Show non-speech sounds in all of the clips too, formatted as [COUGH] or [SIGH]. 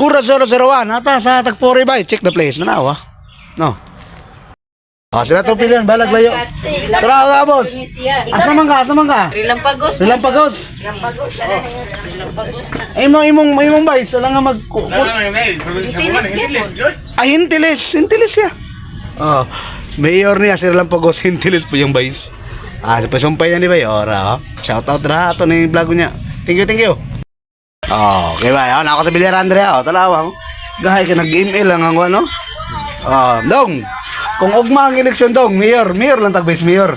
Sakura 001, ata sa Tagpuri ba? Check the place na nawa. No. Ah, sila to pilihan, balag layo. Tara, tara, boss. Asa man ka, asa man ka? Rilampagos. Rilampagos. Rilampagos na. Imong imong imong bay, sala nga mag Ah, hintilis, hintilis ya. Oh, mayor niya sir lang pagos hintilis po yung bayis. Ah, sa pasumpay yan di ba? Ora, oh. Shout out ra ato na yung vlog niya. Thank you, thank you. Oh, okay ba? Ako na ako sa Bilyar Andrea, oh, talawa. Gahay ka nag-email lang ang ano. Ah, dong. Kung ugma ang eleksyon dong, mayor, mayor lang tag vice mayor.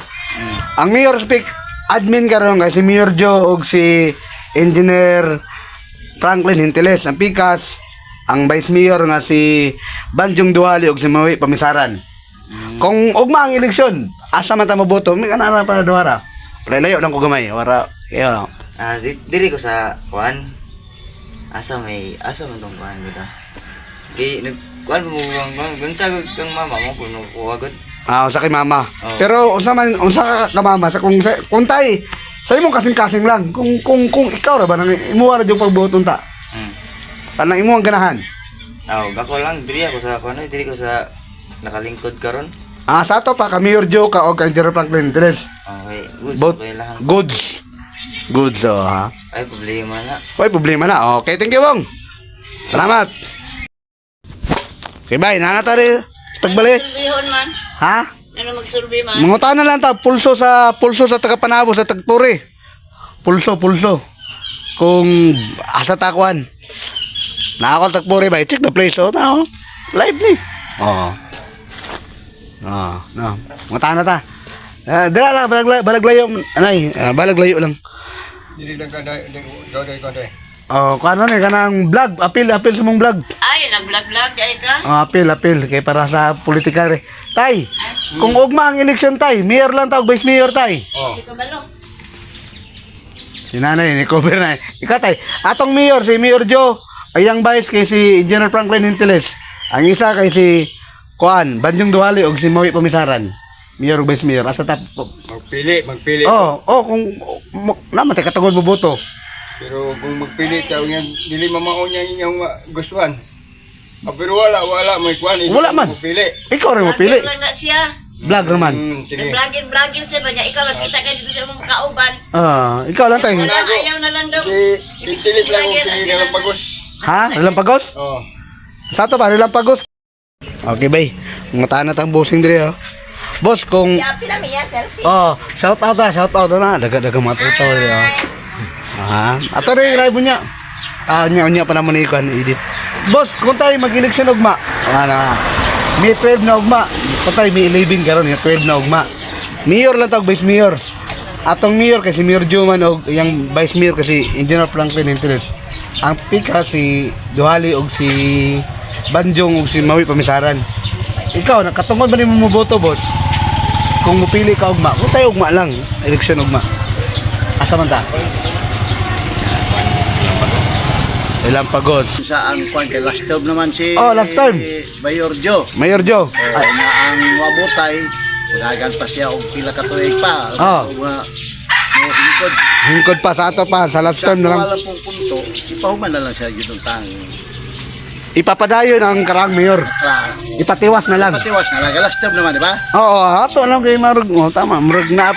Ang mayor speak admin karon nga si Mayor Joe ug si Engineer Franklin Hinteles ang pikas ang vice mayor nga si Banjong Duhali ug si Mawi Pamisaran. Kung ugma ang eleksyon, asa man ta moboto, may kanara para duhara. Pero layo lang ko gamay, wara lang. Ah, di, diri ko sa kuan. Asa may asa man tong kuan gud. Di nag kuan mo ang gunsa kang mama mo kuno kuha gud. Ah, usa kay mama. Oo. Pero unsa man unsa ka mama sa kung sa, kung tay sa imong kasing-kasing lang. Kung kung kung ikaw ra ba nang imo ra jud pagboto ta. Hmm. Tanang imo ang ganahan. Aw, gako lang diri ako sa kuan diri ko sa nakalingkod karon. Ah, sa to pa ka Mayor Joe ka o kay Jerry Franklin Hinteles. Okay, good Both okay lang. goods. Goods oh, ha. Ay problema na. May problema na. Okay, thank you, Bong. Salamat. Okay, bye. Nanata rin. Tagbali. Surbihon man. Ha? Ano magsurbi man? Mangutan na lang ta. Pulso sa pulso sa tagapanabo sa tagpuri. Pulso, pulso. Kung asa takwan. Nakakal tagpuri ba? Check the place. Oh, na, oh. Live ni. Oo. Oo. No. Mangutan na ta. Uh, dala lang, balag, layo- balag layo. Anay, ah, balag layo lang. Dili lang ka dai dai ka dai. Oh, kano ni kanang vlog, apil, apil sa mong vlog. Ay, nag-vlog-vlog ay ka. Oh, apil, apil. Kay para sa politika rin. Tay, kung ugma ang eleksyon tay, mayor lang tawag, vice mayor tay. Oh. Si nanay, ni cover na. Ikaw tay, atong mayor, si Mayor Joe, ay ang vice kay si Engineer Franklin Hinteles. Ang isa kay si Kuan, Banjong Duhali o si Mawi Pamisaran. Mayor o vice mayor. Asa tap... Magpili, magpili. Oh, oh, kung... mo- Naman, tay katagod boboto. Pero kung magpili tayo nga dili mamaon niya inyong uh, gustuhan. Ah, pero wala, wala may kuan. Wala man. Magpili. Ikaw rin mapili. Vlogger lang na siya. Vlog naman. Hmm, sige. Nag-vlogger-vlogger siya ba niya? Ikaw magkita ka dito sa mga kauban. Ah, ikaw lang tay. Wala, ayaw na lang daw. Si Intilis lang kung si Nilang Pagos. Ha? Relampagos? Oh. Sa to pa, Relampagos. Okay, bay. Matahan na tang bossing dire, oh. Boss, kung... Yapi na miya, selfie. Oh, shout out na, shout out na. Daga-daga mga tuto. Oh. Aha. Ato rin yung live niya. Ah, nya nya pa naman ikuan edit. Boss, kung tayo mag-election ugma. Ano? May 12 na ugma. Kung tayo may 11 karon, yung 12 na ugma. Mayor lang tawag vice mayor. Atong mayor kasi Mayor Juman og yung vice mayor kasi Engineer Franklin Hinteles. Ang pika si Duhali og si Banjong og si Mawi Pamisaran. Ikaw, nakatungod ba ni mo boto, boss? Kung mupili ka ugma, kung tayo ugma lang, election ugma. Asa man ta? Ilang pagos. sa ang kwan kay last term naman si Oh, last term. Mayor Joe. Mayor Joe. Ay, na ang wabutay, unagan pa siya og pila ka tuig pa. Oh. Uh, mo hingkod. Hingkod pa sa ato pa, sa last term na lang. Wala pong punto, ipahuman na lang siya yun tang. Ipapadayon ang karang mayor. Ra, Ipatiwas na lang. patiwas na lang. Last term naman, di ba? Oo, ato lang kay Marug. Oh, tama, Marug na.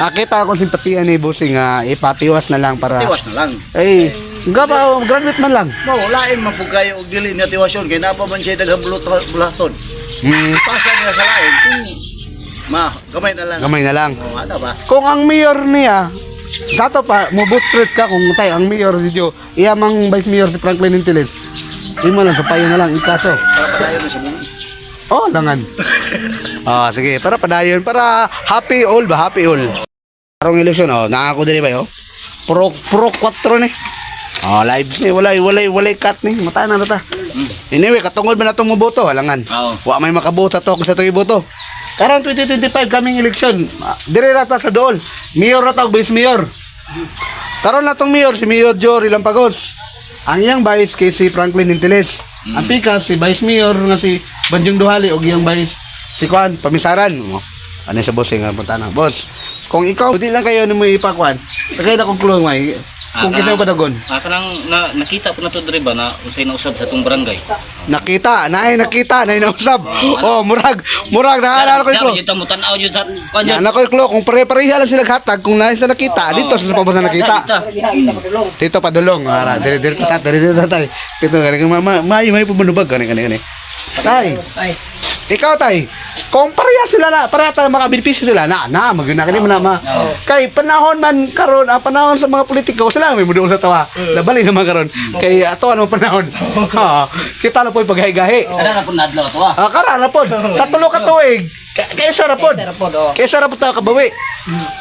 Nakita ko simpatiya ni Busing nga ipatiwas na lang para Tiwas na lang. Eh, nga ba graduate man lang. Mo, lain kayo og dili na tiwasyon kay napa man siya daghang bulut- bulaton. Hmm, Pasa niya sa lain kung ma, gamay na lang. gamay na lang. Oh, ano ba? Kung ang mayor niya sa to pa, mo boost ka kung tayo ang mayor Joe, iya mang vice mayor si Franklin Intilis. Imo lang sa payo na lang ikaso. Para padayon na sa buong. Oh, langan. Ah, sige, para padayon para happy all ba, happy all. Karong eleksyon oh, nakako dili ba yo? Pro pro 4 ni. Oh, live ni walay walay walay cut ni. Mata na ta. Anyway, katungod ba natong moboto, halangan. Oo. Wa may makaboto sa to sa to iboto. Karong 2025 kaming eleksyon. Ah, Dire rata sa dool. Mayor ra tawag vice mayor. Karon na tong mayor si Mayor Jory Lampagos. Ang iyang vice kay si Franklin Intiles. Ang pikas si vice mayor nga si Banjong Duhali og iyang vice si Kwan Pamisaran. Oh, Ano sa boss nga punta na. Boss, kung ikaw di lang kayo ni mo ipakwan, tagay na kong kulong may Kung kinsa ba dagon? Ah, kanang na, nakita po na to diri ba na unsay na usab sa tong barangay. Nakita, naay nakita, naay nausab. Oh, murag, murag nakaalala ko Dapat ito. kita mo tan-aw jud sa kanyo. Ana ko klo kung pare-pareha lang sila hatag kung naay sa nakita, dito sa pabor na nakita. Dito pa dulong, ara, dire dire ta, dire dire tay. Dito gani ma ma may may pumunubag gani gani gani. Tay. Ikaw tay, kung pareha sila na, pareha tayo makabenepisyo sila na, na, magana kani mo na ma. Kay panahon man karon, ah, panahon sa mga politiko sila may mudo sa tawa. Labali naman karon. Kay ato ano panahon. [LAUGHS] Ha, kita na po paghahigahi. Kada na po nadlaw to ah. Ah, kara na pod. Sa tulo ka tuig. Ka- Kaysa ra pod. Kaysa ra pod ta kabawi.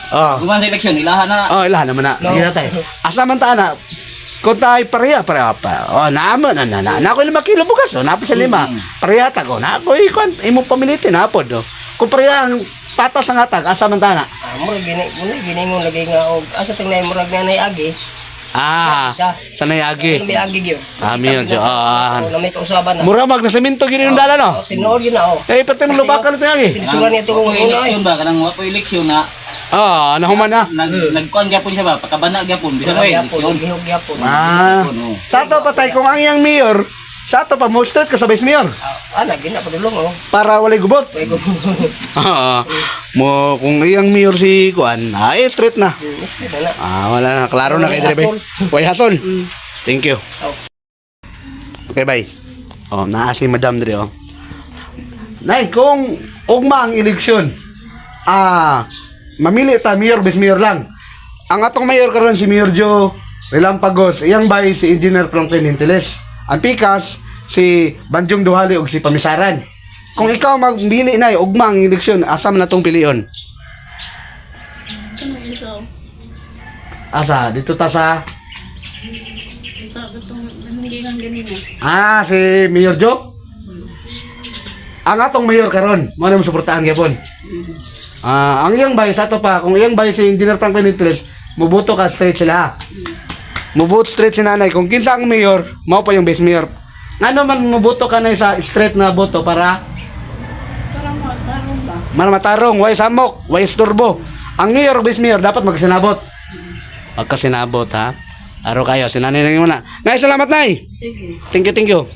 Ah. Guman sa eleksyon ilahan na. Oh, ilahan naman na. Sige na tayo. Asa man ta na. Kung tayo pareha, pareha pa. Oh, naman, na, na, na, na, ako lima kilo bugas, oh, napo sa lima. Pareha ta ko, na ako, ikon, imong pamilitin, napod, oh. Kung pareha ang patas ang hatag, asa man ta na. Murag gini, murag gini mo lagi nga og asa tong nay murag na nay agi. Ah, sa nayagi. May agi gyud. Ah, miyon, jo, ah. Na may kausaban na. Mura mag na semento gini yung dala, no? Yun na oh. Eh, pati mo lubakan ito yung agi. Tinisugan niya Kung itong una eleksyon ba kanang wa ko eleksyon na Ah, nahuman na. nag nagkuan gyapon siya ba pakabana gyapon bisa ko Gyapon, eleksyon. gihog gyapon. Ah, sa to patay, kung ang iyang mayor, sa to pa, mo straight ka sa mayor. Ah, lagi na padulong oh. Para walay gubot. Ay go. [LAUGHS] Ah, mo kung iyang mayor si Kuan, ay straight na. Mismo na na. Ah, wala na klaro na kay Drebe. Way hasol. Thank you. Okay, bye. Oh, naa si Madam Dre oh. Nay, kung ugma ang eleksyon, ah, mamili ta mayor bis mayor lang. Ang atong mayor karon si Mayor Joe Relampagos, iyang bay si Engineer Franklin Intiles. Ang pikas si Banjong Duhali ug si Pamisaran. Kung ikaw magmili na ugma ang eleksyon, asa man natong pilion? Asa? Dito ta sa... Ah, si Mayor Joe? Ang atong mayor karon, mo na mo suportahan gyapon. Ah, ang iyang bay sa to pa, kung iyang bay si Engineer Franklin Intiles, mubuto ka straight sila. Mubuto straight si nanay. Kung kinsa ang mayor, mao pa yung best mayor. Ngano man mubuto ka na sa straight na boto para para matarong, way samok, way istorbo. Ang mayor, best mayor, dapat magsinabot. Pagkasinabot ha. Araw kayo, sinanay na muna. Nay, salamat nay. Thank you, thank you.